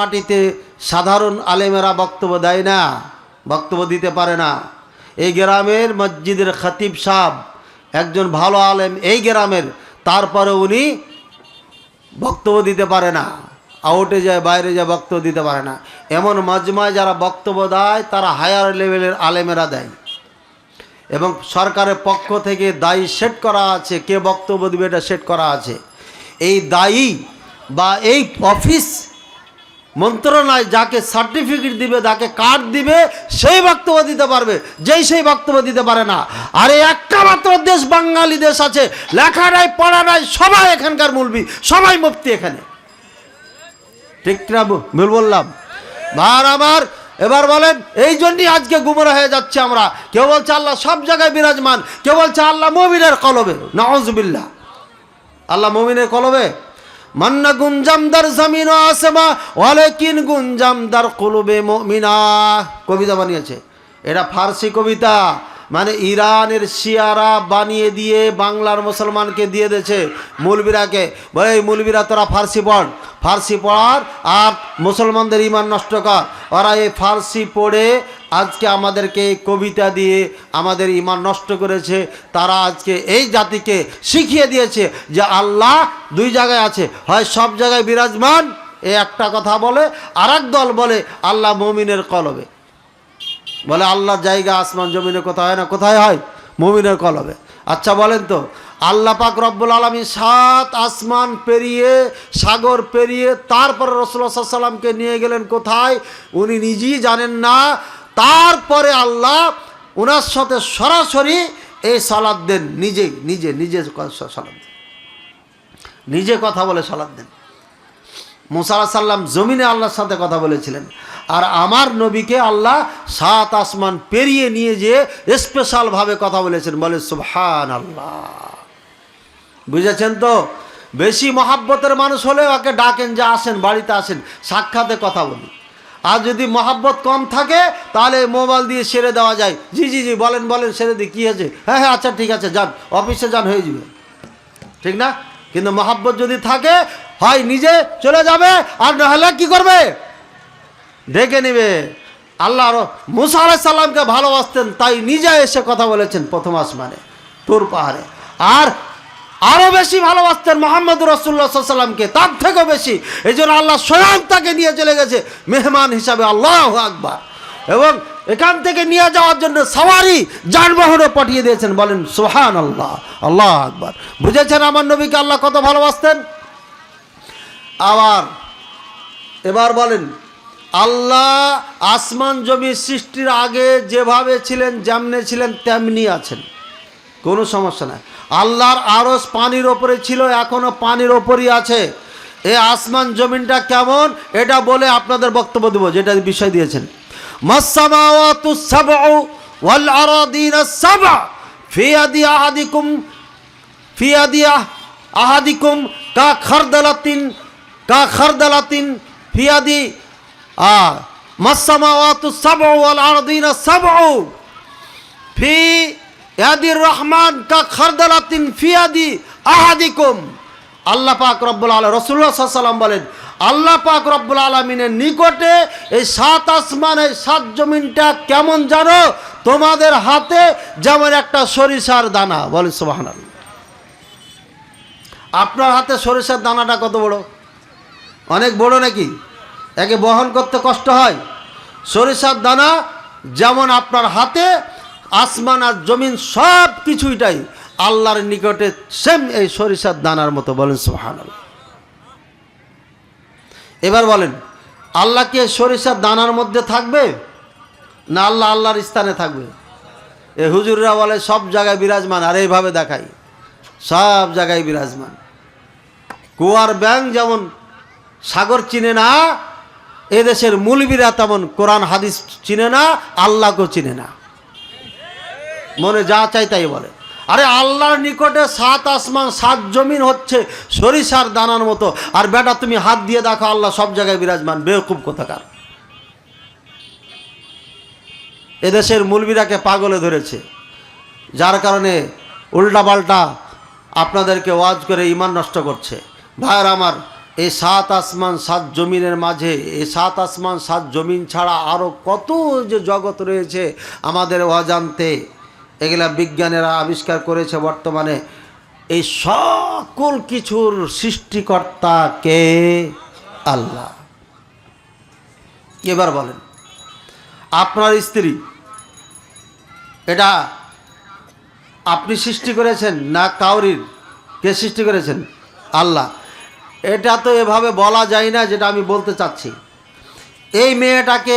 মাটিতে সাধারণ আলেমেরা বক্তব্য দেয় না, বক্তব্য দিতে পারে না। এই গ্রামের মসজিদের খতিব সাহ একজন ভালো আলেম এই গ্রামের, তারপরে উনি বক্তব্য দিতে পারে না, আউটে যায়, বাইরে যায় বক্তব্য দিতে পারে না। এমন মজমায় যারা বক্তব্য দেয়, তারা হায়ার লেভেলের আলেমেরা দেয়। এবং সরকারের পক্ষ থেকে দায়ী সেট করা আছে, কে বক্তব্য দিবে এটা সেট করা আছে। এই দায়ী বা এই অফিস মন্ত্রণালয় যাকে সার্টিফিকেট দিবে, যাকে কার্ড দিবে, সেই বক্তব্য দিতে পারবে। যেই সেই বক্তব্য দিতে পারে না। আরে একটা মাত্র দেশ, বাঙালি দেশ আছে। লেখা নাই, পড়া নাই, সবাই এখানকার মুলবি, সবাই মুফতি এখানে। ঠিক না বললাম? ভার আমার এবার বলেন, এই জন্যই আজকে গুমরা হয়ে যাচ্ছে আমরা। কেউ বলছে আল্লাহ সব জায়গায় বিরাজমান, কেউ বলছে আল্লাহ মমিনের কলবে। নওয়াজবিল্লা আল্লাহ মমিনের কলবে? মান্না গুঞ্জামদার জমিন আসমা ওয়ালেকিন গুঞ্জামদার কলবে মমিনা। কবিতা বানিয়েছে। এটা ফার্সি কবিতা মানে ইরানের শিয়ারা বানিয়ে দিয়ে বাংলার মুসলমানকে দিয়ে দিয়েছে মুলবিরাকে। এই মুলবিরা, তোরা ফার্সি পড়। ফার্সি পড়ার আর মুসলমানদের ইমান নষ্ট কর। ওরা এই ফার্সি পড়ে আজকে আমাদেরকে কবিতা দিয়ে আমাদের ইমান নষ্ট করেছে। তারা আজকে এই জাতিকে শিখিয়ে দিয়েছে যে আল্লাহ দুই জায়গায় আছে। হয় সব জায়গায় বিরাজমান, এ একটা কথা বলে আর দল বলে আল্লাহ মমিনের কলবে। বলে আল্লাহর জায়গা আসমান জমিনে কোথায় হয় না, কোথায় হয়? মমিনের কলবে। আচ্ছা বলেন তো, আল্লাহ পাক রব্বুল আলমী সাত আসমান পেরিয়ে, সাগর পেরিয়ে, তারপরে রসুল্লাহ সাল্লামকে নিয়ে গেলেন কোথায়? উনি নিজেই জানেন না তারপরে আল্লাহ ওনার সাথে সরাসরি এই সালাদ দেন নিজেই নিজে নিজে সালাদ দেন। নিজে কথা বলে সালাদ দেন। মুসা সাল্লাম জমিনে আল্লাহর সাথে কথা বলেছিলেন। আর আমার নবীকে আল্লাহ সাত আসমান পেরিয়ে নিয়ে যেয়ে স্পেশালভাবে কথা বলেছেন। বলে সুবহান আল্লাহ বুঝেছেন তো? বেশি মহাব্বতের মানুষ হলে ওকে ডাকেন যে, আসেন, বাড়িতে আসেন, সাক্ষাতে কথা বলি। আর যদি মহাব্বত কম থাকে, তাহলে মোবাইল দিয়ে সেরে দেওয়া যায়। জি জি জি, বলেন বলেন, সেরে দিই, কী হয়েছে? হ্যাঁ হ্যাঁ আচ্ছা ঠিক আছে, যান, অফিসে যান, হয়ে যাবে। ঠিক না? কিন্তু মহাব্বত যদি থাকে, হয় নিজে চলে যাবে, আর নাহলে কি করবে? ডেকে নেবে। আল্লাহ মুসা আলাইসাল্লামকে ভালোবাসতেন, তাই নিজে এসে কথা বলেছেন প্রথম আসমানে, তোর পাহাড়ে। আর আরও বেশি ভালোবাসতেন মোহাম্মদ রসুল্লাহ সাল্লামকে তার থেকেও বেশি। এই জন্য আল্লাহ স্বয়ং তাকে নিয়ে চলে গেছে, মেহমান হিসাবে। আল্লাহ আকবার। এবং এখান থেকে নিয়ে যাওয়ার জন্য সওয়ারি যানবাহনও পাঠিয়ে দিয়েছেন। বলেন সোহান আল্লাহ আল্লাহ আকবার। বুঝেছেন আমার নবীকে আল্লাহ কত ভালোবাসতেন? আবার, এবার বলেন, আল্লাহ আসমান জমি সৃষ্টির আগে যেভাবে ছিলেন, যেমনে ছিলেন, তেমনি আছেন। কোনো সমস্যা নাই। আল্লাহর আরস পানির ওপরে ছিল এখনও পানির ওপরই আছে। এ আসমান জমিনটা কেমন? এটা বলে আপনাদের বক্তব্য দেবো, যেটা বিষয় দিয়েছেন। আহাদিকুম, ফি আদি আহাদিকুম কা খারদালাতিন কা খারদালাতিন ফি আদি, আ মাসামাওয়াতু সাবউ ওয়াল আরাদিন সাবউ ফি ইয়াদির রহমান কা খারদালাতিন ফিয়াদি আহাদিকুম। আল্লাহ পাক রব্বুল আলম রসুল্লাহ সাল্লাম বলেন, আল্লাহ পাক রব্বুল আলমিনের নিকটে এই সাত আসমান, এই সাত জমিনটা কেমন জানো? তোমাদের হাতে যেমন একটা সরিষার দানা। বলে সোহান আপনার হাতে সরিষার দানাটা কত বড়? অনেক বড় নাকি? একে বহন করতে কষ্ট হয়। সরিষার দানা যেমন আপনার হাতে আসমান আর জমিন সব কিছুইটাই আল্লাহর নিকটে সেম এই সরিষার দানার মতো। বলেন সোহান এবার বলেন, আল্লাহ কি সরিষার দানার মধ্যে থাকবে না আল্লাহ আল্লাহর স্থানে থাকবে? এ হুজুররা বলে, সব জায়গায় বিরাজমান, আর এইভাবে দেখাই, সব জায়গায় বিরাজমান। কুয়ার ব্যাং যেমন সাগর চিনে না, এদেশের মুলবিরা তেমন কোরআন, হাদিস চিনে না, আল্লাহকেও চিনে না। মনে যা চাই তাই বলে। আরে আল্লাহর নিকটে সাত আসমান, সাত জমিন হচ্ছে সরিষার দানার মতো। আর বেটা তুমি হাত দিয়ে দেখো, আল্লাহ সব জায়গায় বিরাজমান বেকুব কোথাকার। এদেশের মুলবিরাকে পাগলে ধরেছে। যার কারণে উল্টাপাল্টা আপনাদেরকে ওয়াজ করে ইমান নষ্ট করছে। ভাইয়ের আমার, এই সাত আসমান, সাত জমিনের মাঝে, এই সাত আসমান, সাত জমিন ছাড়া আরও কত যে জগৎ রয়েছে আমাদের অজান্তে এগুলা বিজ্ঞানীরা আবিষ্কার করেছে বর্তমানে। এই সকল কিছুর সৃষ্টিকর্তা কে? আল্লাহ। এবার বলেন, আপনার স্ত্রী, এটা আপনি সৃষ্টি করেছেন না কাউরির? কে সৃষ্টি করেছেন? আল্লাহ। এটা তো এভাবে বলা যায় না যেটা আমি বলতে চাচ্ছি। এই মেয়েটাকে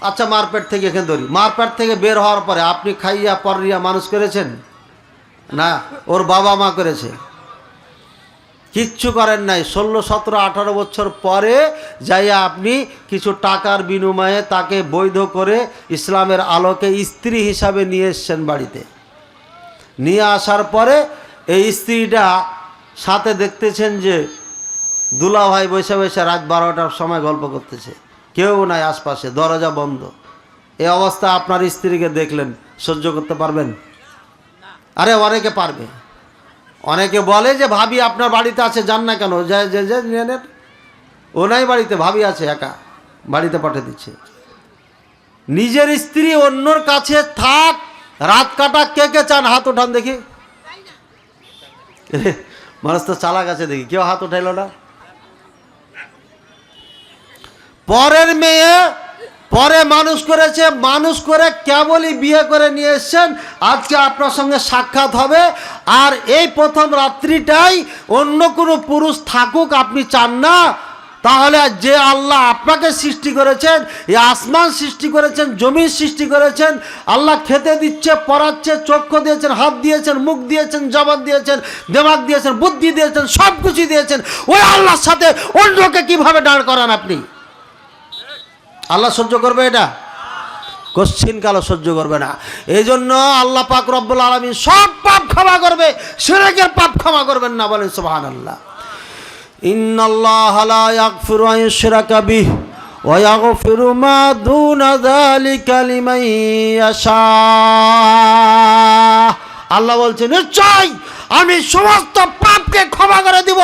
আচ্ছা মারপেট থেকে এখানে ধরি। মারপেট থেকে বের হওয়ার পরে আপনি খাইয়া পরিয়া মানুষ করেছেন? না, ওর বাবা মা করেছে। কিচ্ছু করেন নাই। ষোলো, সতেরো, আঠারো বছর পরে যাইয়া আপনি কিছু টাকার বিনিময়ে তাকে বৈধ করে ইসলামের আলোকে স্ত্রী হিসাবে নিয়ে এসছেন বাড়িতে। নিয়ে আসার পরে এই স্ত্রীটা সাথে দেখতেছেন যে দুলা ভাই বসে বসে রাত বারোটার সময় গল্প করতেছে। কেউ নাই আশপাশে দরজা বন্ধ। এ অবস্থা আপনার স্ত্রীকে দেখলেন সহ্য করতে পারবেন? আরে অনেকে পারবে। অনেকে বলে যে ভাবি আপনার বাড়িতে আছে যান না কেন? যে যে যে নিয়ে নেন। ও নাই বাড়িতে ভাবি আছে একা বাড়িতে পাঠিয়ে দিচ্ছে। নিজের স্ত্রী অন্যর কাছে থাক রাত কাটা কে কে চান হাত ওঠান দেখি। মানুষ তো চালাক আছে দেখি কেউ হাত উঠাইল না। পরের মেয়ে পরে মানুষ করেছে, মানুষ করে কেবলই বিয়ে করে নিয়ে এসছেন। আজকে আপনার সঙ্গে সাক্ষাৎ হবে। আর এই প্রথম রাত্রিটাই অন্য কোনো পুরুষ থাকুক আপনি চান না। তাহলে যে আল্লাহ আপনাকে সৃষ্টি করেছেন এই আসমান সৃষ্টি করেছেন, জমির সৃষ্টি করেছেন, আল্লাহ খেতে দিচ্ছে পড়াচ্ছে চক্ষু দিয়েছেন, হাত দিয়েছেন, মুখ দিয়েছেন জবাব দিয়েছেন দেমাগ দিয়েছেন, বুদ্ধি দিয়েছেন সব কিছু দিয়েছেন। ওই আল্লাহর সাথে অন্যকে কীভাবে দাঁড় করান আপনি? আল্লাহ সহ্য করবে এটা? কালো সহ্য করবে না। এই জন্য আল্লাহ পাক রব্বুল আলমী সব পাপ ক্ষমা করবে, সেরেকের পাপ ক্ষমা করবেন না বলেন সুবাহান আল্লাহ আল্লাহ বলছে, নিশ্চয় আমি সমস্ত পাপকে ক্ষমা করে দিব,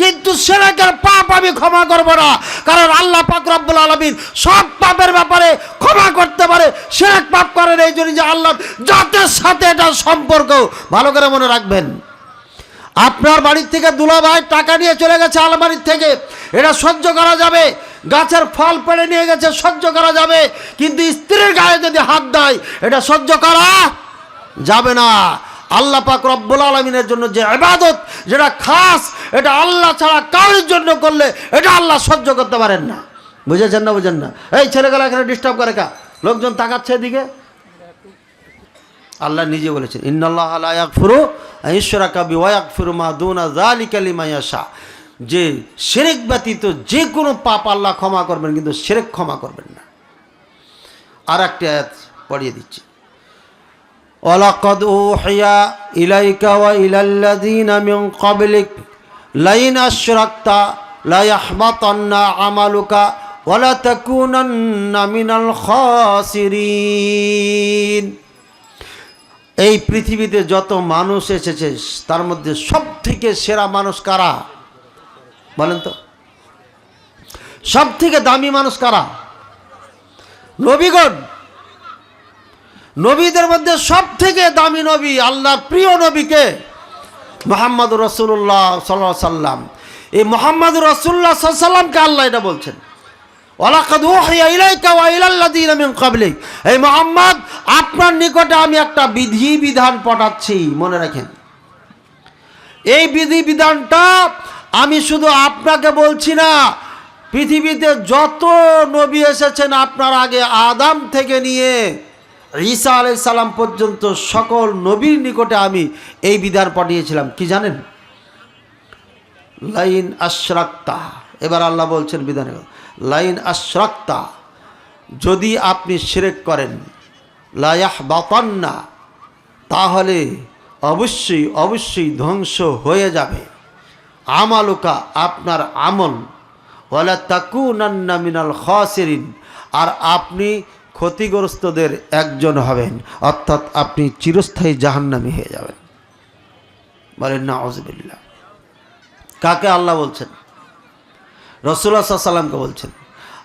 কিন্তু সেরেকের পাপ আমি ক্ষমা করব না। কারণ আল্লাহ পাক রব্বুল আলমিন সব পাপের ব্যাপারে ক্ষমা করতে পারে, সেরেক পাপ করেন এই জন্য যে আল্লাহ জাতের সাথে এটা সম্পর্ক। ভালো করে মনে রাখবেন। আপনার বাড়ির থেকে দুলাভাই টাকা নিয়ে চলে গেছে আলমারির থেকে। এটা সহ্য করা যাবে। গাছের ফল পেড়ে নিয়ে গেছে, সহ্য করা যাবে। কিন্তু স্ত্রীর গায়ে যদি হাত দেয়, এটা সহ্য করা যাবে না। আল্লাহ পাক রব্বুল আলমিনের জন্য যে ইবাদত, যেটা খাস, এটা আল্লাহ ছাড়া কারোর জন্য করলে এটা আল্লাহ সহ্য করতে পারেন না। বুঝেছেন না, বুঝেন না? এই ছেলেগুলা এখানে ডিস্টার্ব করে কা? লোকজন তাকাচ্ছে এদিকে। আল্লাহ নিজে বলেছেন, ইন্নাল্লাহ আলায়াক ফুরু ঈশ্বরা কাবি ওয়াক ফুরু মা দুনা জালিকালি মায়াশা যে সেরেক ব্যতীত যে কোনো পাপ আল্লাহ ক্ষমা করবেন, কিন্তু সেরেক ক্ষমা করবেন না। আর একটা আয়াত পড়িয়ে দিচ্ছি। ولقد أوحي إليك وإلى الذين من قبلك لئن أشركت ليحبطن عملك ولتكونن من الخاسرين এই পৃথিবীতে যত মানুষ এসেছে তার মধ্যে সব থেকে সেরা মানুষ কারা বলেন তো সব থেকে দামি মানুষ কারা নবীগণ নবীদের মধ্যে সব থেকে দামি নবী আল্লাহর প্রিয় নবীকে মোহাম্মদ রসুল্লাহ সাল্লাহ সাল্লাম। এই মোহাম্মদ রসুল্লাহ সাল্লামকে আল্লাহ এটা বলছেন? এই মোহাম্মদ, আপনার নিকটে আমি একটা বিধি বিধান পড়াচ্ছি মনে রাখেন। এই বিধি বিধানটা আমি শুধু আপনাকে বলছি না, পৃথিবীতে যত নবী এসেছেন আপনার আগে আদাম থেকে নিয়ে ঈসা আলাই সালাম পর্যন্ত সকল নবীর নিকটে আমি এই বিধান পাঠিয়েছিলাম। কি জানেন? লাইন আশরাক্তা। এবার আল্লাহ বলছেন বিধানে লাইন আশরাক্তা। যদি আপনি শিরেক করেন লায়াহ বাতান্না তাহলে অবশ্যই অবশ্যই ধ্বংস হয়ে যাবে। আমালুকা, আপনার আমল। ওয়ালা তাকুনান্না মিনাল খাসিরিন। আর আপনি ক্ষতিগ্রস্তদের একজন হবেন, অর্থাৎ আপনি চিরস্থায়ী জাহান্নামী হয়ে যাবেন। বলেন না অজবিল্লা কাকে আল্লাহ বলছেন? রসুল্লাহ সাল্লামকে বলছেন।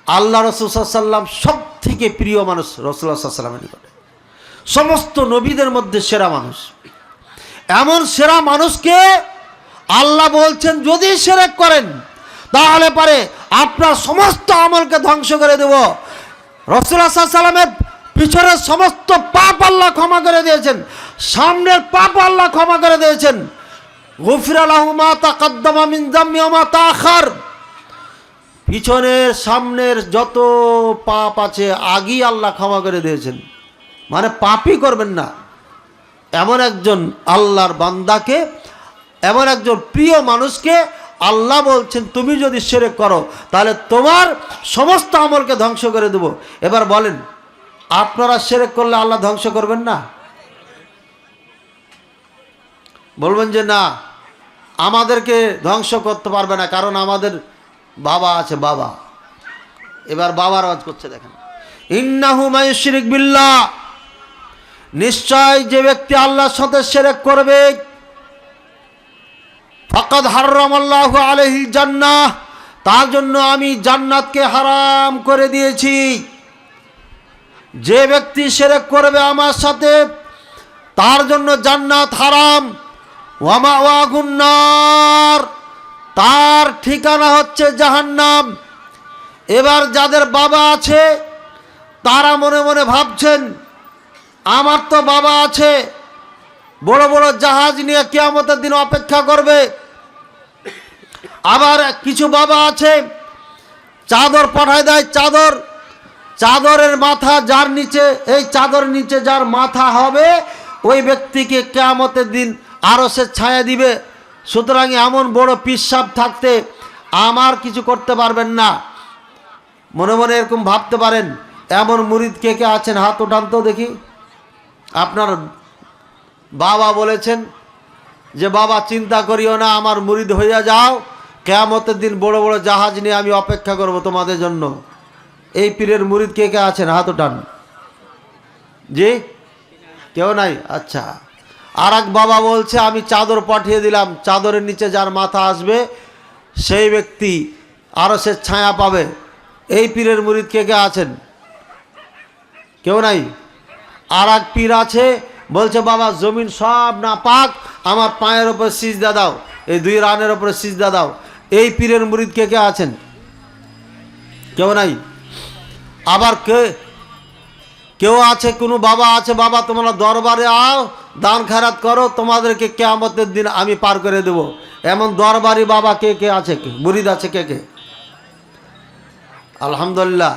আল্লাহ রসুল সাল্লাম সব থেকে প্রিয় মানুষ রসুল্লাহ সাল্লামের নিকটে। সমস্ত নবীদের মধ্যে সেরা মানুষ। এমন সেরা মানুষকে আল্লাহ বলছেন, যদি সেরেক করেন, তাহলে পারে আপনার সমস্ত আমলকে ধ্বংস করে দেব। রসুল্লাহ সাল্লামের পিছনের সমস্ত পাপ আল্লাহ ক্ষমা করে দিয়েছেন। সামনের পাপ আল্লাহ ক্ষমা করে দিয়েছেন। গফির আল্লাহমা তা কাদ্দামা মিনজাম্মা তা আখার পিছনের, সামনের যত পাপ আছে, আগেই আল্লাহ ক্ষমা করে দিয়েছেন। মানে পাপই করবেন না। এমন একজন আল্লাহর বান্দাকে, এমন একজন প্রিয় মানুষকে আল্লাহ বলছেন, তুমি যদি সেরে করো, তাহলে তোমার সমস্ত আমলকে ধ্বংস করে দেব। এবার বলেন, আপনারা সেরেক করলে আল্লাহ ধ্বংস করবেন না? বলবেন যে, না, আমাদেরকে ধ্বংস করতে পারবে না, কারণ আমাদের বাবা আছে, বাবা। এবার বাবার আওয়াজ করছে, দেখেন। ইন্নাহু মায়ুশরিক বিল্লাহ। নিশ্চয় যে ব্যক্তি আল্লাহর সাথে সেরেক করবে ফকদ হারাম আল্লাহ আলহি জান্নাহ, তার জন্য আমি জান্নাতকে হারাম করে দিয়েছি। যে ব্যক্তি সেরেক করবে আমার সাথে, তার জন্য জান্নাত হারাম। ওয়ামা ওয়াগুন্নার তার ঠিকানা হচ্ছে জাহান্নাম। এবার যাদের বাবা আছে, তারা মনে মনে ভাবছেন, আমার তো বাবা আছে। বড় বড় জাহাজ নিয়ে কেয়ামতের দিন অপেক্ষা করবে। আবার কিছু বাবা আছে, চাদর পাঠায় দেয়, চাদর। চাদরের মাথা যার নিচে, এই চাদর নিচে যার মাথা হবে, ওই ব্যক্তিকে কেয়ামতের দিন আরও সে ছায়া দিবে। সুতরাং এমন বড় পিসাব থাকতে আমার কিছু করতে পারবেন না। মনে মনে এরকম ভাবতে পারেন, এমন মুরিদ কে কে আছেন? হাত ওঠান তো দেখি। আপনার বাবা বলেছেন যে, বাবা, চিন্তা করিও না, আমার মুরিদ হইয়া যাও। কেয়ামতের দিন বড় বড় জাহাজ নিয়ে আমি অপেক্ষা করব তোমাদের জন্য। এই পীরের মুরিদ কে কে আছেন? হাত ওঠান জি? কেউ নাই? আচ্ছা। আর বাবা বলছে, আমি চাদর পাঠিয়ে দিলাম। চাদরের নিচে যার মাথা আসবে, সেই ব্যক্তি আরও সে ছায়া পাবে। এই পীরের মুরিদ কে কে আছেন? কেউ নাই? আর এক পীর আছে বলছে, বাবা, জমিন সব না পাক আমার পায়ের ওপর সিজদা দাও, এই দুই রানের ওপরে সিজদা দাও। এই পীরের মুরিদ কে কে আছেন? কেউ নাই? আবার কে? কেউ আছে? কোনো বাবা আছে? বাবা, তোমরা দরবারে আও, দান খারাত করো, তোমাদেরকে কেয়ামতের দিন আমি পার করে দেব। এমন দরবারি বাবা কে কে আছে? কে? মুরিদ আছে কে কে? আলহামদুলিল্লাহ।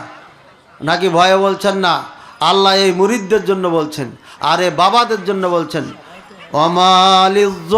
নাকি ভয়ে বলছেন না? আল্লাহ এই মুরিদদের জন্য বলছেন। আর বাবাদের জন্য বলছেন অমালিজ